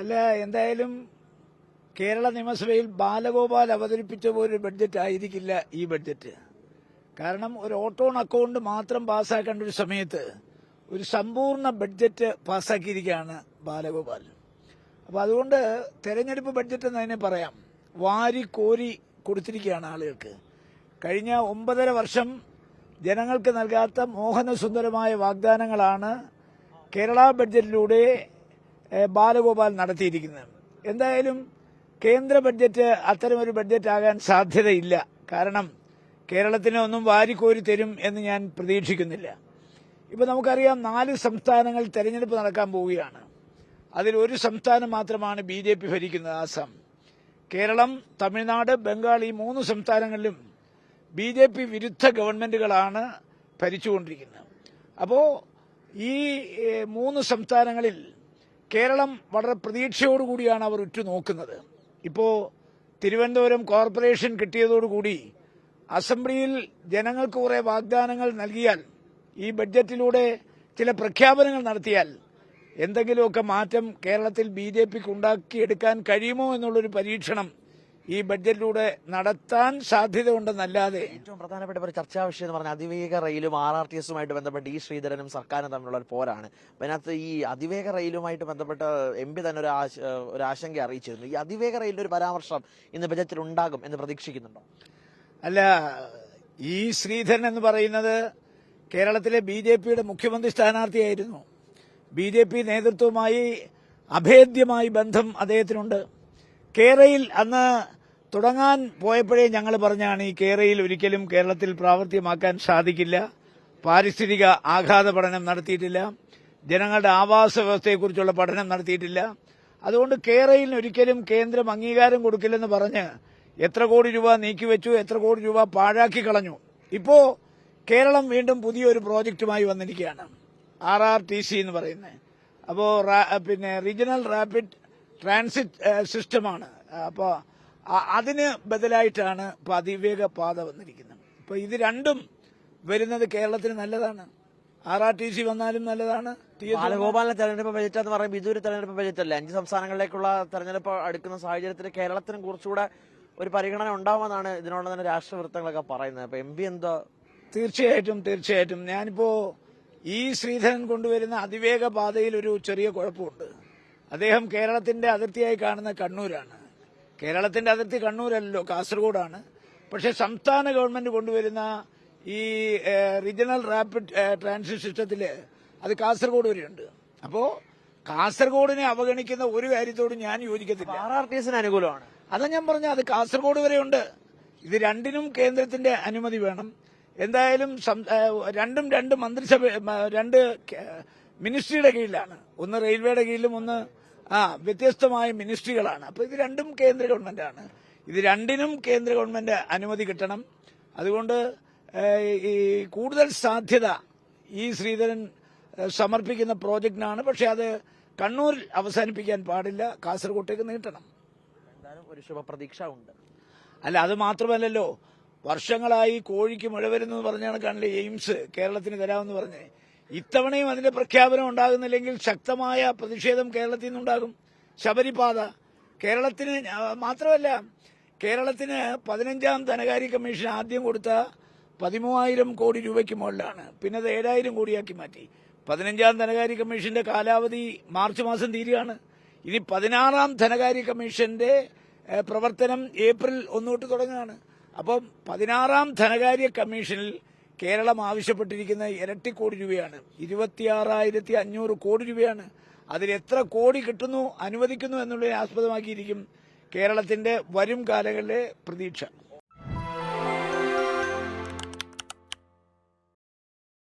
അല്ല എന്തായാലും കേരള നിയമസഭയിൽ ബാലഗോപാൽ അവതരിപ്പിച്ച ഒരു ബഡ്ജറ്റ് ആയിരിക്കില്ല ഈ ബഡ്ജറ്റ്. കാരണം ഒരു ഓട്ടോൺ അക്കൗണ്ട് മാത്രം പാസ്സാക്കേണ്ട ഒരു സമയത്ത് ഒരു സമ്പൂർണ ബഡ്ജറ്റ് പാസ്സാക്കിയിരിക്കുകയാണ് ബാലഗോപാൽ. അപ്പോൾ അതുകൊണ്ട് തെരഞ്ഞെടുപ്പ് ബഡ്ജറ്റ് എന്ന് തന്നെ പറയാം. വാരി കോരി കൊടുത്തിരിക്കുകയാണ് ആളുകൾക്ക്. കഴിഞ്ഞ ഒമ്പതര വർഷം ജനങ്ങൾക്ക് നൽകാത്ത മോഹനസുന്ദരമായ വാഗ്ദാനങ്ങളാണ് കേരള ബഡ്ജറ്റിലൂടെ ബാലഗോപാൽ നടത്തിയിരിക്കുന്നത്. എന്തായാലും കേന്ദ്ര ബഡ്ജറ്റ് അത്തരമൊരു ബഡ്ജറ്റ് ആകാൻ സാധ്യതയില്ല. കാരണം കേരളത്തിന് ഒന്നും വാരിക്കോരി തരും എന്ന് ഞാൻ പ്രതീക്ഷിക്കുന്നില്ല. ഇപ്പൊ നമുക്കറിയാം നാല് സംസ്ഥാനങ്ങൾ തെരഞ്ഞെടുപ്പ് നടക്കാൻ പോവുകയാണ്. അതിൽ ഒരു സംസ്ഥാനം മാത്രമാണ് ബി ജെ പി ഭരിക്കുന്നത് ആസാം. കേരളം തമിഴ്നാട് ബംഗാൾ ഈ മൂന്ന് സംസ്ഥാനങ്ങളിലും ബി ജെ പി വിരുദ്ധ ഗവൺമെന്റുകളാണ് ഭരിച്ചുകൊണ്ടിരിക്കുന്നത്. അപ്പോൾ ഈ മൂന്ന് സംസ്ഥാനങ്ങളിൽ കേരളം വളരെ പ്രതീക്ഷയോടുകൂടിയാണ് അവർ ഉറ്റുനോക്കുന്നത്. ഇപ്പോൾ തിരുവനന്തപുരം കോർപ്പറേഷൻ കിട്ടിയതോടുകൂടി അസംബ്ലിയിൽ ജനങ്ങൾക്ക് കുറെ വാഗ്ദാനങ്ങൾ നൽകിയാൽ ഈ ബഡ്ജറ്റിലൂടെ ചില പ്രഖ്യാപനങ്ങൾ നടത്തിയാൽ എന്തെങ്കിലുമൊക്കെ മാറ്റം കേരളത്തിൽ ബി ജെ പിക്ക് ഉണ്ടാക്കിയെടുക്കാൻ കഴിയുമോ എന്നുള്ളൊരു പരീക്ഷണം ഈ ബഡ്ജറ്റിലൂടെ നടത്താൻ സാധ്യതയുണ്ടെന്നല്ലാതെ ഏറ്റവും പ്രധാനപ്പെട്ട ഒരു ചർച്ചാ വിഷയം എന്ന് പറഞ്ഞാൽ അതിവേഗ റെയിലും ആർ ആർ ടി എസുമായിട്ട് ബന്ധപ്പെട്ട് ഈ ശ്രീധരനും സർക്കാരും തമ്മിലുള്ള ഒരു പോരാണ്. അതിനകത്ത് ഈ അതിവേഗ റെയിലുമായിട്ട് ബന്ധപ്പെട്ട എം പി തന്നെ ഒരു ഒരു ആശങ്ക അറിയിച്ചിരുന്നു. ഈ അതിവേഗ റെയിലിന്റെ ഒരു പരാമർശം ഇന്ന് ബജറ്റിൽ ഉണ്ടാകും എന്ന് പ്രതീക്ഷിക്കുന്നുണ്ടോ? അല്ല ഈ ശ്രീധരൻ എന്ന് പറയുന്നത് കേരളത്തിലെ ബി ജെ പിയുടെ മുഖ്യമന്ത്രി സ്ഥാനാർത്ഥിയായിരുന്നു. ബി ജെ പി നേതൃത്വവുമായി അഭേദ്യമായി ബന്ധം അദ്ദേഹത്തിനുണ്ട്. കേരയിൽ അന്ന് തുടങ്ങാൻ പോയപ്പോഴേ ഞങ്ങൾ പറഞ്ഞാണ് ഈ കേരയിൽ ഒരിക്കലും കേരളത്തിൽ പ്രാവർത്തികമാക്കാൻ സാധിക്കില്ല. പാരിസ്ഥിതിക ആഘാത പഠനം നടത്തിയിട്ടില്ല. ജനങ്ങളുടെ ആവാസ വ്യവസ്ഥയെക്കുറിച്ചുള്ള പഠനം നടത്തിയിട്ടില്ല. അതുകൊണ്ട് കേരളിന് ഒരിക്കലും കേന്ദ്രം അംഗീകാരം കൊടുക്കില്ലെന്ന് പറഞ്ഞ് എത്ര കോടി രൂപ നീക്കിവെച്ചു എത്ര കോടി രൂപ പാഴാക്കി കളഞ്ഞു. ഇപ്പോ കേരളം വീണ്ടും പുതിയൊരു പ്രോജക്റ്റുമായി വന്നിരിക്കുകയാണ്. ആർ ആർ ടി സി എന്ന് പറയുന്നത്. അപ്പോൾ പിന്നെ റീജിയണൽ റാപ്പിഡ് ട്രാൻസിറ്റ് സിസ്റ്റമാണ്. അപ്പോൾ അതിന് ബദലായിട്ടാണ് ഇപ്പൊ അതിവേഗ പാത വന്നിരിക്കുന്നത്. ഇപ്പോൾ ഇത് രണ്ടും വരുന്നത് കേരളത്തിന് നല്ലതാണ്. ആർ ആർ ടി സി വന്നാലും നല്ലതാണ്. ബാലഗോപാലിന്റെ തെരഞ്ഞെടുപ്പ് ബജറ്റ് എന്ന് പറയുമ്പോൾ ഇതൊരു തെരഞ്ഞെടുപ്പ് ബജറ്റ് അല്ലേ അഞ്ച് സംസ്ഥാനങ്ങളിലേക്കുള്ള തെരഞ്ഞെടുപ്പ് അടുക്കുന്ന സാഹചര്യത്തിൽ കേരളത്തിന് കുറച്ചുകൂടെ ഒരു പരിഗണന ഉണ്ടാവുമെന്നാണ് ഇതിനോട് തന്നെ രാഷ്ട്രീയ വൃത്തങ്ങളൊക്കെ പറയുന്നത്. അപ്പൊ എം പി എന്തോ തീർച്ചയായിട്ടും തീർച്ചയായിട്ടും. ഞാനിപ്പോ ഈ ശ്രീധരൻ കൊണ്ടുവരുന്ന അതിവേഗ പാതയിൽ ഒരു ചെറിയ കുഴപ്പമുണ്ട്. അദ്ദേഹം കേരളത്തിന്റെ അതിർത്തിയായി കാണുന്ന കണ്ണൂരാണ്. കേരളത്തിന്റെ അതിർത്തി കണ്ണൂരല്ലോ കാസർഗോഡാണ്. പക്ഷെ സംസ്ഥാന ഗവൺമെന്റ് കൊണ്ടുവരുന്ന ഈ റീജിയണൽ റാപ്പിഡ് ട്രാൻസിറ്റ് സിസ്റ്റത്തിൽ അത് കാസർഗോഡ് വരെയുണ്ട്. അപ്പോ കാസർഗോഡിനെ അവഗണിക്കുന്ന ഒരു കാര്യത്തോടും ഞാൻ യോജിക്കത്തില്ല. ആർ ആർ ടി എസിന് അനുകൂലമാണ്. അതാ ഞാൻ പറഞ്ഞ അത് കാസർഗോഡ് വരെയുണ്ട്. ഇത് രണ്ടിനും കേന്ദ്രത്തിന്റെ അനുമതി വേണം. എന്തായാലും രണ്ടും രണ്ട് മന്ത്രിസഭ രണ്ട് മിനിസ്ട്രിയുടെ കീഴിലാണ്. ഒന്ന് റെയിൽവേയുടെ കീഴിലും ഒന്ന് ആ വ്യത്യസ്തമായ മിനിസ്ട്രികളാണ്. അപ്പൊ ഇത് രണ്ടും കേന്ദ്ര ഗവൺമെന്റാണ്. ഇത് രണ്ടിനും കേന്ദ്ര ഗവൺമെന്റ് അനുമതി കിട്ടണം. അതുകൊണ്ട് ഈ കൂടുതൽ സാധ്യത ഈ ശ്രീധരൻ സമർപ്പിക്കുന്ന പ്രോജക്റ്റിനാണ്. പക്ഷെ അത് കണ്ണൂരിൽ അവസാനിപ്പിക്കാൻ പാടില്ല. കാസർഗോട്ടേക്ക് നീട്ടണം. ഒരു ശുഭപ്രതീക്ഷ ഉണ്ട്. അല്ല അത് മാത്രമല്ലല്ലോ. വർഷങ്ങളായി കോഴിക്ക് മഴ വരുന്നു പറഞ്ഞാണ് കണ്ടില്ലേ എയിംസ് കേരളത്തിന് തരാമെന്ന് പറഞ്ഞ് ഇത്തവണയും അതിന്റെ പ്രഖ്യാപനം ഉണ്ടാകുന്നില്ലെങ്കിൽ ശക്തമായ പ്രതിഷേധം കേരളത്തിൽ നിന്നുണ്ടാകും. ശബരിപാത കേരളത്തിന് മാത്രമല്ല കേരളത്തിന് പതിനഞ്ചാം ധനകാര്യ കമ്മീഷൻ ആദ്യം കൊടുത്ത പതിമൂവായിരം കോടി രൂപയ്ക്ക് മുകളിലാണ്. പിന്നെ അത് ഏഴായിരം കോടിയാക്കി മാറ്റി. പതിനഞ്ചാം ധനകാര്യ കമ്മീഷന്റെ കാലാവധി മാർച്ച് മാസം തീരുകയാണ്. ഇനി പതിനാറാം ധനകാര്യ കമ്മീഷന്റെ പ്രവർത്തനം ഏപ്രിൽ ഒന്ന് തൊട്ട് തുടങ്ങുകയാണ്. അപ്പം പതിനാറാം ധനകാര്യ കമ്മീഷനിൽ കേരളം ആവശ്യപ്പെട്ടിരിക്കുന്ന ഇരട്ടി കോടി രൂപയാണ്. ഇരുപത്തിയാറായിരത്തി അഞ്ഞൂറ് കോടി രൂപയാണ്. അതിൽ എത്ര കോടി കിട്ടുന്നു അനുവദിക്കുന്നു എന്നുള്ളതിനെ ആസ്പദമാക്കിയിരിക്കും കേരളത്തിന്റെ വരും കാലങ്ങളിലെ പ്രതീക്ഷ.